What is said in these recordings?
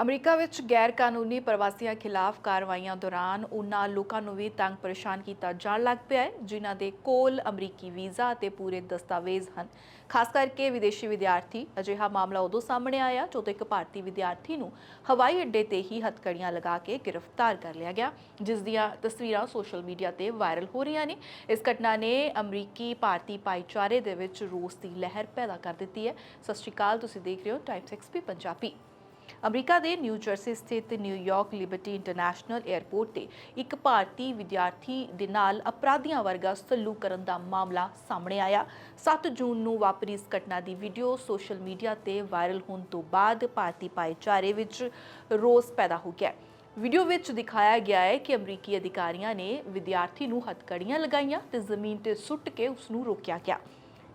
America ਵਿੱਚ ਗੈਰ ਕਾਨੂੰਨੀ ਪ੍ਰਵਾਸੀਆਂ ਖਿਲਾਫ ਕਾਰਵਾਈਆਂ ਦੌਰਾਨ ਉਹਨਾਂ ਲੋਕਾਂ ਨੂੰ ਵੀ ਤੰਗ ਪਰੇਸ਼ਾਨ ਕੀਤਾ ਜਾਣ ਲੱਗ ਪਿਆ ਹੈ, ਜਿਨ੍ਹਾਂ ਦੇ ਕੋਲ ਅਮਰੀਕੀ ਵੀਜ਼ਾ ਅਤੇ ਪੂਰੇ ਦਸਤਾਵੇਜ਼ ਹਨ। ਖਾਸ ਕਰਕੇ ਵਿਦੇਸ਼ੀ ਵਿਦਿਆਰਥੀ, ਅਜਿਹਾ ਮਾਮਲਾ ਉਦੋਂ ਸਾਹਮਣੇ ਆਇਆ ਜਦੋਂ ਇੱਕ ਭਾਰਤੀ ਵਿਦਿਆਰਥੀ ਨੂੰ ਹਵਾਈ ਅੱਡੇ ਤੇ ਹੀ ਹੱਥਕੜੀਆਂ ਲਗਾ ਕੇ ਗ੍ਰਿਫਤਾਰ ਕਰ ਲਿਆ ਗਿਆ, ਜਿਸ ਦੀਆਂ ਤਸਵੀਰਾਂ ਸੋਸ਼ਲ ਮੀਡੀਆ ਤੇ ਵਾਇਰਲ ਹੋ ਰਹੀਆਂ ਨੇ। ਇਸ ਘਟਨਾ ਨੇ ਅਮਰੀਕੀ ਭਾਰਤੀ ਭਾਈਚਾਰੇ ਦੇ ਵਿੱਚ ਰੋਸ ਦੀ ਲਹਿਰ ਪੈਦਾ ਕਰ ਦਿੱਤੀ ਹੈ। ਸਤਿ ਸ਼੍ਰੀ ਅਕਾਲ, ਤੁਸੀਂ ਦੇਖ ਰਹੇ ਹੋ ਟਾਈਮਸ ਐਕਸਪੀ ਪੰਜਾਬੀ। ਅਮਰੀਕਾ ਦੇ ਨਿਊ ਜਰਸੀ ਸਥਿਤ New York Liberty International airport ਤੇ ਇੱਕ ਭਾਰਤੀ ਵਿਦਿਆਰਥੀ ਦੇ ਨਾਲ ਅਪਰਾਧੀਆਂ ਵਰਗਾ ਸਲੂਕ ਕਰਨ ਦਾ ਮਾਮਲਾ ਸਾਹਮਣੇ ਆਇਆ। 7 ਜੂਨ ਨੂੰ ਵਾਪਰੀ ਇਸ ਘਟਨਾ ਦੀ ਵੀਡੀਓ ਸੋਸ਼ਲ ਮੀਡੀਆ ਤੇ ਵਾਇਰਲ ਹੋਣ ਤੋਂ ਬਾਅਦ ਭਾਰਤੀ ਭਾਈਚਾਰੇ ਵਿੱਚ ਰੋਸ ਪੈਦਾ ਹੋ ਗਿਆ। ਵੀਡੀਓ ਵਿੱਚ ਦਿਖਾਇਆ ਗਿਆ ਹੈ ਕਿ ਅਮਰੀਕੀ ਅਧਿਕਾਰੀਆਂ ਨੇ ਵਿਦਿਆਰਥੀ ਨੂੰ ਹੱਥਕੜੀਆਂ ਲਗਾਈਆਂ ਤੇ ਜ਼ਮੀਨ ਤੇ ਸੁੱਟ ਕੇ ਉਸ ਨੂੰ ਰੋਕਿਆ ਗਿਆ।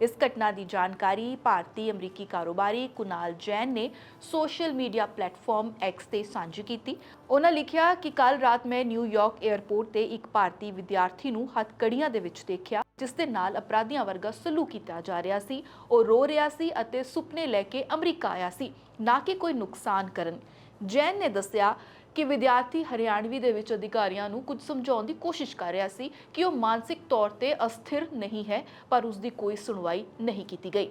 ਇਸ ਘਟਨਾ ਦੀ ਜਾਣਕਾਰੀ ਭਾਰਤੀ ਅਮਰੀਕੀ ਕਾਰੋਬਾਰੀ ਕੁਨਾਲ ਜੈਨ ਨੇ ਸੋਸ਼ਲ ਮੀਡੀਆ ਪਲੇਟਫਾਰਮ X ਤੇ ਸਾਂਝੀ ਕੀਤੀ। ਉਹਨਾਂ ਲਿਖਿਆ ਕਿ ਕੱਲ ਰਾਤ ਮੈਂ ਨਿਊਯਾਰਕ 에ਅਰਪੋਰਟ ਤੇ ਇੱਕ ਭਾਰਤੀ ਵਿਦਿਆਰਥੀ ਨੂੰ ਹੱਥਕੜੀਆਂ ਦੇ ਵਿੱਚ ਦੇਖਿਆ, ਜਿਸ ਦੇ ਨਾਲ ਅਪਰਾਧੀਆਂ ਵਰਗਾ ਸਲੂਕ ਕੀਤਾ ਜਾ ਰਿਹਾ ਸੀ। ਉਹ ਰੋ ਰਿਹਾ ਸੀ ਅਤੇ ਸੁਪਨੇ ਲੈ ਕੇ ਅਮਰੀਕਾ ਆਇਆ ਸੀ, ਨਾ ਕਿ ਕੋਈ ਨੁਕਸਾਨ ਕਰਨ। ਜੈਨ ਨੇ ਦੱਸਿਆ ਕਿ ਵਿਦਿਆਰਥੀ ਹਰਿਆਣਵੀ ਦੇ ਵਿੱਚ ਅਧਿਕਾਰੀਆਂ ਨੂੰ ਕੁਝ ਸਮਝਾਉਣ ਦੀ ਕੋਸ਼ਿਸ਼ ਕਰ ਰਿਹਾ ਸੀ ਕਿ ਉਹ ਮਾਨਸਿਕ ਤੌਰ ਤੇ ਅਸਥਿਰ ਨਹੀਂ ਹੈ, ਪਰ ਉਸ ਦੀ ਕੋਈ ਸੁਣਵਾਈ ਨਹੀਂ ਕੀਤੀ ਗਈ।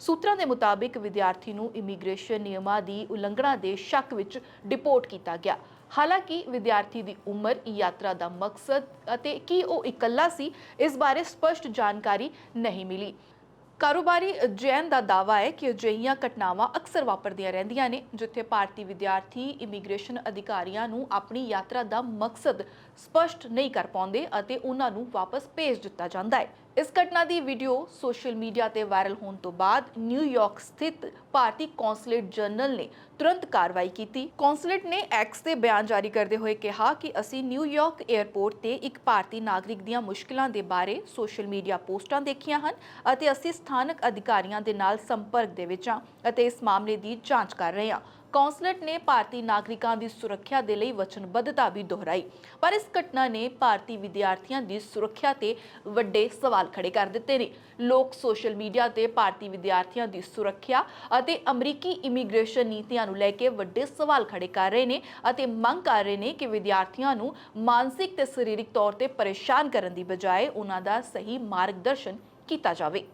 ਸੂਤਰਾਂ ਦੇ ਮੁਤਾਬਿਕ ਵਿਦਿਆਰਥੀ ਨੂੰ ਇਮੀਗ੍ਰੇਸ਼ਨ ਨਿਯਮਾਂ ਦੀ ਉਲੰਘਣਾ ਦੇ ਸ਼ੱਕ ਵਿੱਚ ਡਿਪੋਰਟ ਕੀਤਾ ਗਿਆ। ਹਾਲਾਂਕਿ ਵਿਦਿਆਰਥੀ ਦੀ ਉਮਰ, ਯਾਤਰਾ ਦਾ ਮਕਸਦ ਅਤੇ ਕੀ ਉਹ ਇਕੱਲਾ ਸੀ, ਇਸ ਬਾਰੇ ਸਪਸ਼ਟ ਜਾਣਕਾਰੀ ਨਹੀਂ ਮਿਲੀ। ਕਾਰੋਬਾਰੀ ਜੈਨ ਦਾ ਦਾਵਾ ਹੈ ਕਿ ਅਜਿਹੀਆਂ ਘਟਨਾਵਾਂ ਅਕਸਰ ਵਾਪਰਦੀਆਂ ਰਹਿੰਦੀਆਂ ਨੇ, ਜਿੱਥੇ ਭਾਰਤੀ ਵਿਦਿਆਰਥੀ ਇਮੀਗ੍ਰੇਸ਼ਨ ਅਧਿਕਾਰੀਆਂ ਨੂੰ ਆਪਣੀ ਯਾਤਰਾ ਦਾ ਮਕਸਦ ਸਪਸ਼ਟ ਨਹੀਂ ਕਰ ਪਾਉਂਦੇ ਅਤੇ ਉਹਨਾਂ ਨੂੰ ਵਾਪਸ ਭੇਜ ਦਿੱਤਾ ਜਾਂਦਾ ਹੈ। ਇਸ ਘਟਨਾ ਦੀ ਵੀਡੀਓ ਸੋਸ਼ਲ ਮੀਡੀਆ ਤੇ ਵਾਇਰਲ ਹੋਣ ਤੋਂ ਬਾਅਦ ਨਿਊਯਾਰਕ ਸਥਿਤ ਭਾਰਤੀ ਕੌਂਸਲੇਟ ਜਨਰਲ ਨੇ ਤੁਰੰਤ ਕਾਰਵਾਈ ਕੀਤੀ। ਕੌਂਸਲੇਟ ਨੇ ਐਕਸ ਤੇ ਬਿਆਨ ਜਾਰੀ ਕਰਦੇ ਹੋਏ ਕਿਹਾ ਕਿ ਅਸੀਂ ਨਿਊਯਾਰਕ 에ਅਰਪੋਰਟ ਤੇ ਇੱਕ ਭਾਰਤੀ ਨਾਗਰਿਕ ਦੀਆਂ ਮੁਸ਼ਕਲਾਂ ਦੇ ਬਾਰੇ ਸੋਸ਼ਲ ਮੀਡੀਆ ਪੋਸਟਾਂ ਦੇਖੀਆਂ ਹਨ ਅਤੇ ਅਸੀਂ ਸਥਾਨਕ ਅਧਿਕਾਰੀਆਂ ਦੇ ਨਾਲ ਸੰਪਰਕ ਦੇ ਵਿੱਚ ਹਾਂ ਅਤੇ ਇਸ ਮਾਮਲੇ ਦੀ ਜਾਂਚ ਕਰ ਰਹੇ ਹਾਂ। ਕੌਂਸਲੇਟ ਨੇ ਭਾਰਤੀ ਨਾਗਰਿਕਾਂ ਦੀ ਸੁਰੱਖਿਆ ਦੇ ਲਈ ਵਚਨਬੱਧਤਾ ਵੀ ਦੁਹਰਾਈ। ਪਰ ਇਸ ਘਟਨਾ ਨੇ ਭਾਰਤੀ ਵਿਦਿਆਰਥੀਆਂ ਦੀ ਸੁਰੱਖਿਆ ਤੇ ਵੱਡੇ ਸਵਾਲ ਖੜੇ ਕਰ ਦਿੱਤੇ ਨੇ। ਲੋਕ ਸੋਸ਼ਲ ਮੀਡੀਆ ਤੇ ਭਾਰਤੀ ਵਿਦਿਆਰਥੀਆਂ ਦੀ ਸੁਰੱਖਿਆ ਅਤੇ ਅਮਰੀਕੀ ਇਮੀਗ੍ਰੇਸ਼ਨ ਨੀਤੀਆਂ ਨੂੰ ਲੈ ਕੇ ਵੱਡੇ ਸਵਾਲ ਖੜੇ ਕਰ ਰਹੇ ਨੇ ਅਤੇ ਮੰਗ ਕਰ ਰਹੇ ਨੇ ਕਿ ਵਿਦਿਆਰਥੀਆਂ ਨੂੰ ਮਾਨਸਿਕ ਤੇ ਸਰੀਰਕ ਤੌਰ ਤੇ ਪਰੇਸ਼ਾਨ ਕਰਨ ਦੀ ਬਜਾਏ ਉਹਨਾਂ ਦਾ ਸਹੀ ਮਾਰਗਦਰਸ਼ਨ ਕੀਤਾ ਜਾਵੇ।